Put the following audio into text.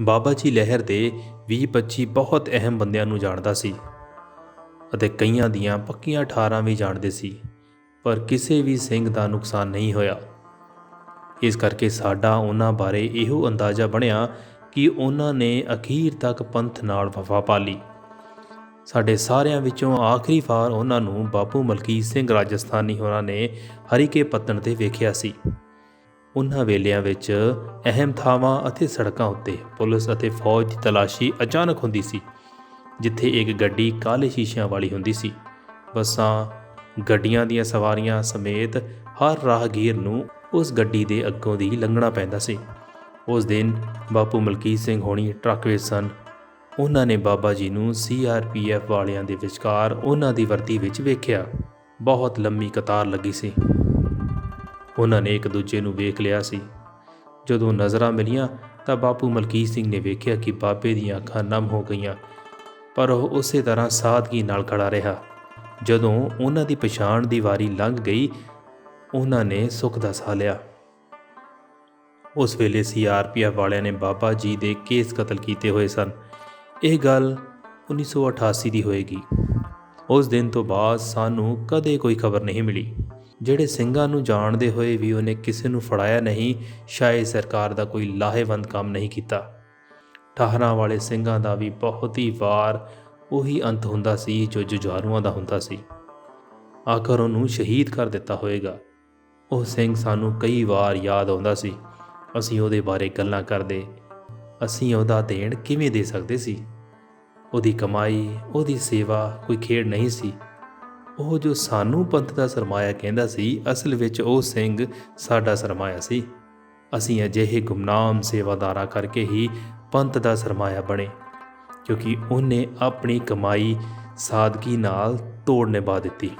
ਬਾਬਾ ਜੀ ਲਹਿਰ ਦੇ 20-25 ਬਹੁਤ ਅਹਿਮ ਬੰਦਿਆਂ ਨੂੰ ਜਾਣਦਾ ਸੀ ਅਤੇ ਕਈਆਂ ਦੀਆਂ ਪੱਕੀਆਂ ਠਾਰਾਂ ਵੀ ਜਾਣਦੇ ਸੀ, ਪਰ ਕਿਸੇ ਵੀ ਸਿੰਘ ਦਾ ਨੁਕਸਾਨ ਨਹੀਂ ਹੋਇਆ। ਇਸ ਕਰਕੇ ਸਾਡਾ ਉਹਨਾਂ ਬਾਰੇ ਇਹੋ ਅੰਦਾਜ਼ਾ ਬਣਿਆ ਕਿ ਉਹਨਾਂ ਨੇ ਅਖੀਰ ਤੱਕ ਪੰਥ ਨਾਲ ਵਫਾ ਪਾਲੀ ਸਾਡੇ ਸਾਰਿਆਂ ਵਿੱਚੋਂ ਆਖਰੀ ਵਾਰ ਉਹਨਾਂ ਨੂੰ ਬਾਪੂ ਮਲਕੀਤ ਸਿੰਘ ਰਾਜਸਥਾਨੀ ਹੋਰਾਂ ਨੇ ਹਰੀਕੇ ਪੱਤਣ ਤੇ ਵੇਖਿਆ ਸੀ। ਉਹਨਾਂ ਵੇਲਿਆਂ ਵਿੱਚ ਅਹਿਮ ਥਾਵਾਂ ਅਤੇ ਸੜਕਾਂ ਉੱਤੇ ਪੁਲਿਸ ਅਤੇ ਫੌਜ ਦੀ ਤਲਾਸ਼ੀ ਅਚਾਨਕ ਹੁੰਦੀ ਸੀ, ਜਿੱਥੇ ਇੱਕ ਗੱਡੀ ਕਾਲੇ ਸ਼ੀਸ਼ਿਆਂ ਵਾਲੀ ਹੁੰਦੀ ਸੀ। ਬੱਸਾਂ, ਗੱਡੀਆਂ ਦੀਆਂ ਸਵਾਰੀਆਂ ਸਮੇਤ ਹਰ ਰਾਹਗੀਰ ਨੂੰ ਉਸ ਗੱਡੀ ਦੇ ਅੱਗੋਂ ਦੀ ਲੰਘਣਾ ਪੈਂਦਾ ਸੀ। ਉਸ ਦਿਨ ਬਾਪੂ ਮਲਕੀਤ ਸਿੰਘ ਹੋਣੀ ਟਰੱਕ ਵਿੱਚ ਸਨ। ਉਹਨਾਂ ਨੇ ਬਾਬਾ ਜੀ ਨੂੰ ਸੀਆਰਪੀਐਫ ਵਾਲਿਆਂ ਦੇ ਵਿਚਕਾਰ ਉਹਨਾਂ ਦੀ ਵਰਦੀ ਵਿੱਚ ਵੇਖਿਆ। ਬਹੁਤ ਲੰਮੀ ਕਤਾਰ ਲੱਗੀ ਸੀ। ਉਹਨਾਂ ਨੇ ਇੱਕ ਦੂਜੇ ਨੂੰ ਵੇਖ ਲਿਆ ਸੀ। ਜਦੋਂ ਨਜ਼ਰਾਂ ਮਿਲੀਆਂ ਤਾਂ ਬਾਪੂ ਮਲਕੀਤ ਸਿੰਘ ਨੇ ਵੇਖਿਆ ਕਿ ਬਾਬੇ ਦੀਆਂ ਅੱਖਾਂ ਨਮ ਹੋ ਗਈਆਂ, ਪਰ ਉਹ ਉਸੇ ਤਰ੍ਹਾਂ ਸਾਦਗੀ ਨਾਲ ਖੜਾ ਰਿਹਾ। ਜਦੋਂ ਉਹਨਾਂ ਦੀ ਪਛਾਣ ਦੀ ਵਾਰੀ ਲੰਘ ਗਈ, ਉਹਨਾਂ ਨੇ ਸੁੱਖ ਦਾ ਸਾਹ ਲਿਆ। ਉਸ ਵੇਲੇ ਸੀਆਰਪੀਐਫ ਵਾਲਿਆਂ ਨੇ ਬਾਬਾ ਜੀ ਦੇ ਕੇਸ ਕਤਲ ਕੀਤੇ ਹੋਏ ਸਨ। ਇਹ ਗੱਲ 1988 ਦੀ ਹੋਏਗੀ। ਉਸ ਦਿਨ ਤੋਂ ਬਾਅਦ ਸਾਨੂੰ ਕਦੇ ਕੋਈ ਖਬਰ ਨਹੀਂ ਮਿਲੀ। ਜਿਹੜੇ ਸਿੰਘਾਂ ਨੂੰ ਜਾਣਦੇ ਹੋਏ ਵੀ ਉਹਨੇ ਕਿਸੇ ਨੂੰ ਫੜਾਇਆ ਨਹੀਂ, ਸ਼ਾਇਦ ਸਰਕਾਰ ਦਾ ਕੋਈ ਲਾਹੇਵੰਦ ਕੰਮ ਨਹੀਂ ਕੀਤਾ। ਠਾਹਰਾਂ ਵਾਲੇ ਸਿੰਘਾਂ ਦਾ ਵੀ ਬਹੁਤ ਹੀ ਵਾਰ ਉਹੀ ਅੰਤ ਹੁੰਦਾ ਸੀ ਜੋ ਜੁਝਾਰੂਆਂ ਦਾ ਹੁੰਦਾ ਸੀ। ਆਖਰ ਉਹਨੂੰ ਸ਼ਹੀਦ ਕਰ ਦਿੱਤਾ ਹੋਵੇਗਾ ਉਹ ਸਿੰਘ ਸਾਨੂੰ ਕਈ ਵਾਰ ਯਾਦ ਆਉਂਦਾ ਸੀ। ਅਸੀਂ ਉਹਦੇ ਬਾਰੇ ਗੱਲਾਂ ਕਰਦੇ। ਅਸੀਂ ਉਹਦਾ ਦੇਣ ਕਿਵੇਂ ਦੇ ਸਕਦੇ ਸੀ? ਉਹਦੀ ਕਮਾਈ, ਉਹਦੀ ਸੇਵਾ ਕੋਈ ਖੇਡ ਨਹੀਂ ਸੀ। ਉਹ ਜੋ ਸਾਨੂੰ ਪੰਥ ਦਾ ਸਰਮਾਇਆ ਕਹਿੰਦਾ ਸੀ, ਅਸਲ ਵਿੱਚ ਉਹ ਸਿੰਘ ਸਾਡਾ ਸਰਮਾਇਆ ਸੀ। ਅਸੀਂ ਅਜਿਹੇ ਗੁਮਨਾਮ ਸੇਵਾਦਾਰਾਂ ਕਰਕੇ ਹੀ ਪੰਥ ਦਾ ਸਰਮਾਇਆ ਬਣੇ, ਕਿਉਂਕਿ ਉਹਨੇ ਆਪਣੀ ਕਮਾਈ ਸਾਦਗੀ ਨਾਲ ਤੋੜ ਨਿਭਾ ਦਿੱਤੀ।